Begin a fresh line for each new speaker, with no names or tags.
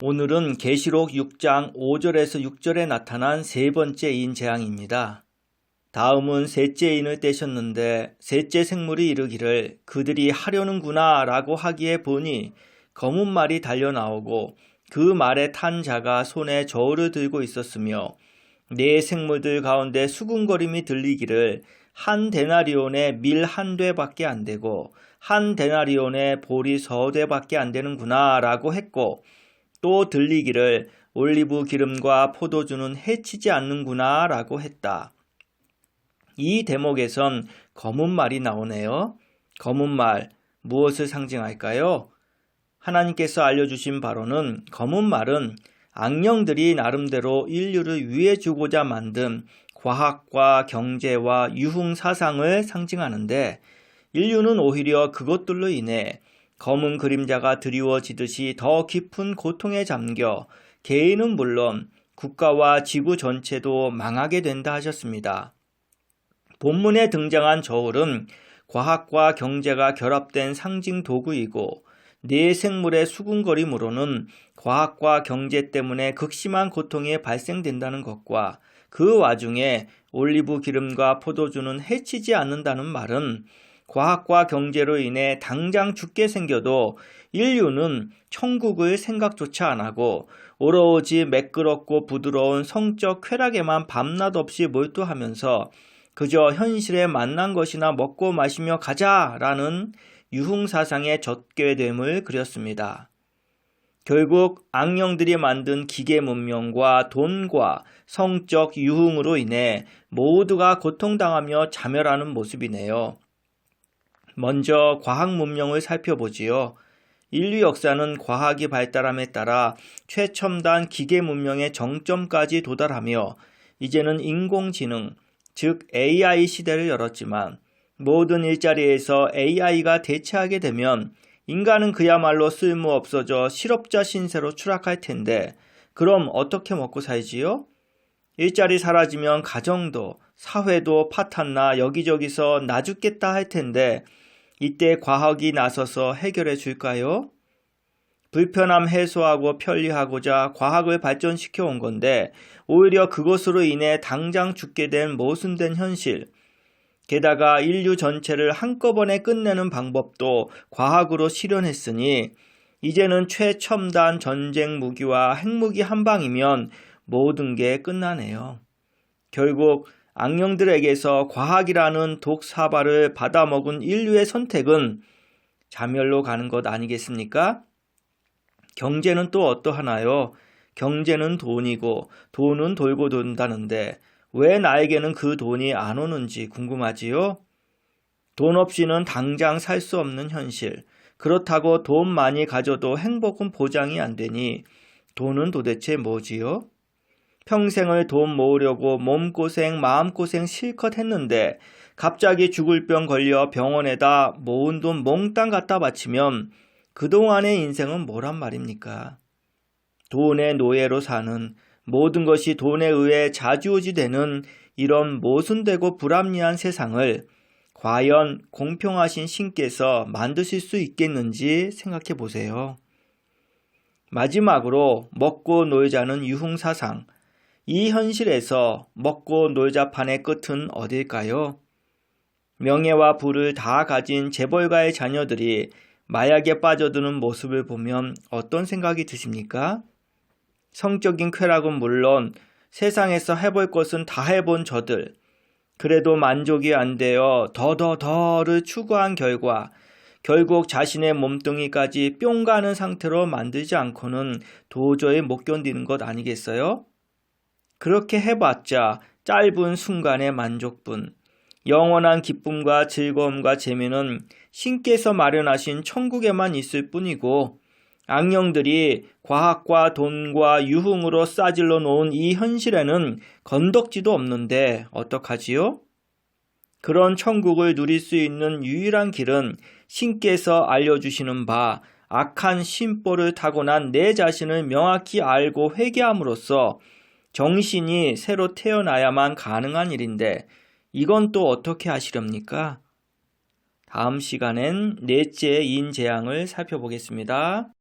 오늘은 계시록 6장 5절에서 6절에 나타난 세 번째 인 재앙입니다. 다음은 셋째 인을 떼셨는데 셋째 생물이 이르기를 그들이 하려는구나 라고 하기에 보니 검은 말이 달려 나오고 그 말에 탄 자가 손에 저울을 들고 있었으며 네 생물들 가운데 수군거림이 들리기를 한 데나리온에 밀 한 대밖에 안 되고 한 데나리온에 보리 서대밖에 안 되는구나 라고 했고 또 들리기를 올리브 기름과 포도주는 해치지 않는구나 라고 했다. 이 대목에선 검은 말이 나오네요. 검은 말, 무엇을 상징할까요? 하나님께서 알려주신 바로는 검은 말은 악령들이 나름대로 인류를 위해 주고자 만든 과학과 경제와 유흥 사상을 상징하는데 인류는 오히려 그것들로 인해 검은 그림자가 드리워지듯이 더 깊은 고통에 잠겨 개인은 물론 국가와 지구 전체도 망하게 된다 하셨습니다. 본문에 등장한 저울은 과학과 경제가 결합된 상징 도구이고 네 생물의 수군거림으로는 과학과 경제 때문에 극심한 고통이 발생된다는 것과 그 와중에 올리브 기름과 포도주는 해치지 않는다는 말은 과학과 경제로 인해 당장 죽게 생겨도 인류는 천국을 생각조차 안 하고 오로지 매끄럽고 부드러운 성적 쾌락에만 밤낮 없이 몰두하면서 그저 현실에 만난 것이나 먹고 마시며 가자라는 유흥사상에 젖게 됨을 그렸습니다. 결국 악령들이 만든 기계 문명과 돈과 성적 유흥으로 인해 모두가 고통당하며 자멸하는 모습이네요. 먼저 과학 문명을 살펴보지요. 인류 역사는 과학이 발달함에 따라 최첨단 기계 문명의 정점까지 도달하며 이제는 인공지능, 즉 AI 시대를 열었지만 모든 일자리에서 AI가 대체하게 되면 인간은 그야말로 쓸모 없어져 실업자 신세로 추락할 텐데 그럼 어떻게 먹고 살지요? 일자리 사라지면 가정도 사회도 파탄나 여기저기서 나 죽겠다 할 텐데 이때 과학이 나서서 해결해 줄까요? 불편함 해소하고 편리하고자 과학을 발전시켜 온 건데 오히려 그것으로 인해 당장 죽게 된 모순된 현실. 게다가 인류 전체를 한꺼번에 끝내는 방법도 과학으로 실현했으니 이제는 최첨단 전쟁 무기와 핵무기 한 방이면 모든 게 끝나네요. 결국 악령들에게서 과학이라는 독사발을 받아먹은 인류의 선택은 자멸로 가는 것 아니겠습니까? 경제는 또 어떠하나요? 경제는 돈이고 돈은 돌고 돈다는데 왜 나에게는 그 돈이 안 오는지 궁금하지요? 돈 없이는 당장 살 수 없는 현실. 그렇다고 돈 많이 가져도 행복은 보장이 안 되니 돈은 도대체 뭐지요? 평생을 돈 모으려고 몸고생, 마음고생 실컷 했는데 갑자기 죽을 병 걸려 병원에다 모은 돈 몽땅 갖다 바치면 그동안의 인생은 뭐란 말입니까? 돈의 노예로 사는 모든 것이 돈에 의해 자주우지되는 이런 모순되고 불합리한 세상을 과연 공평하신 신께서 만드실 수 있겠는지 생각해 보세요. 마지막으로 먹고 놀자는 유흥사상, 이 현실에서 먹고 놀자 판의 끝은 어딜까요? 명예와 부를 다 가진 재벌가의 자녀들이 마약에 빠져드는 모습을 보면 어떤 생각이 드십니까? 성적인 쾌락은 물론 세상에서 해볼 것은 다 해본 저들. 그래도 만족이 안 되어 더더더를 추구한 결과 결국 자신의 몸뚱이까지 뿅 가는 상태로 만들지 않고는 도저히 못 견디는 것 아니겠어요? 그렇게 해봤자 짧은 순간의 만족뿐, 영원한 기쁨과 즐거움과 재미는 신께서 마련하신 천국에만 있을 뿐이고, 악령들이 과학과 돈과 유흥으로 싸질러 놓은 이 현실에는 건덕지도 없는데 어떡하지요? 그런 천국을 누릴 수 있는 유일한 길은 신께서 알려주시는 바 악한 심보를 타고난 내 자신을 명확히 알고 회개함으로써 정신이 새로 태어나야만 가능한 일인데 이건 또 어떻게 하시렵니까? 다음 시간엔 넷째 인 재앙을 살펴보겠습니다.